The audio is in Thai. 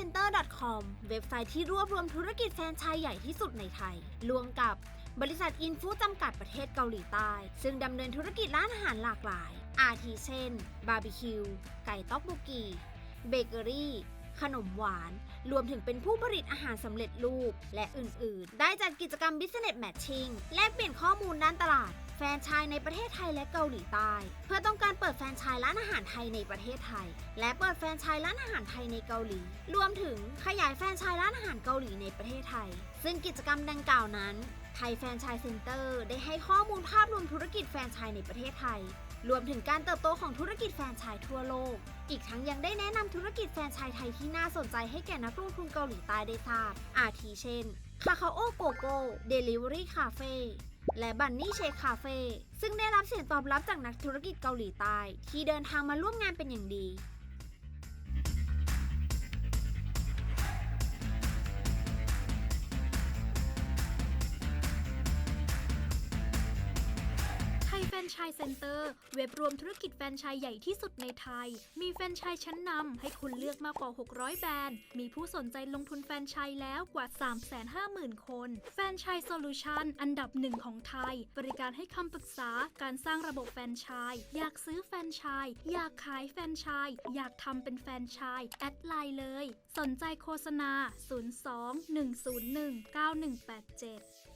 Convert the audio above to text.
center.com เว็บไซต์ที่รวบรวมธุรกิจแฟรนไชส์ใหญ่ที่สุดในไทย รวมกับบริษัทอินฟูจำกัดประเทศเกาหลีใต้ ซึ่งดำเนินธุรกิจร้านอาหารหลากหลาย อาทิเช่น บาร์บีคิว ไก่ต๊อกบุกี เบเกอรี่ ขนมหวาน รวมถึงเป็นผู้ผลิตอาหารสำเร็จรูป และอื่นๆ ได้จัดกิจกรรม Business Matching แลกเปลี่ยนข้อมูลด้านตลาด แฟรนไชส์ในประเทศไทยและเกาหลีใต้ เพื่อต้องการเปิดแฟรนไชส์ร้านอาหารไทยในประเทศไทย และเปิดแฟรนไชส์ร้านอาหารไทยในเกาหลี รวมถึงขยายแฟรนไชส์ร้านอาหารเกาหลีในประเทศไทย ซึ่งกิจกรรมดังกล่าวนั้นไทยแฟรนไชส์เซ็นเตอร์ได้ให้ข้อมูลภาพรวมธุรกิจแฟรนไชส์ในประเทศไทย รวมถึงการเติบโตของธุรกิจแฟรนไชส์ทั่วโลก อีกทั้งยังได้แนะนำธุรกิจแฟรนไชส์ไทยที่น่าสนใจให้แก่นักลงทุนเกาหลีใต้ได้ทราบ อาทิเช่นคาคาโอโกโก้เดลิเวอรี่คาเฟ่และบันนี่เชคคาเฟ่ซึ่งได้รับเสียงตอบรับจากนักธุรกิจเกาหลีใต้ที่เดินทางมาร่วมงานเป็นอย่างดี นไชส์เซ็นเตอร์ เว็บรวมธุรกิจแฟรนไชส์ใหญ่ที่สุดในไทย มีแฟรนไชส์ชั้นนำให้คุณเลือกมากกว่า 600 แบรนด์ มีผู้สนใจลงทุนแฟรนไชส์แล้วกว่า 350,000 คน แฟรนไชส์โซลูชันอันดับหนึ่งของไทย บริการให้คำปรึกษาการสร้างระบบแฟรนไชส์อยากซื้อแฟรนไชส์อยากขายแฟรนไชส์อยากทำเป็นแฟรนไชส์แอดไลน์เลย สนใจโฆษณา 02 101 9187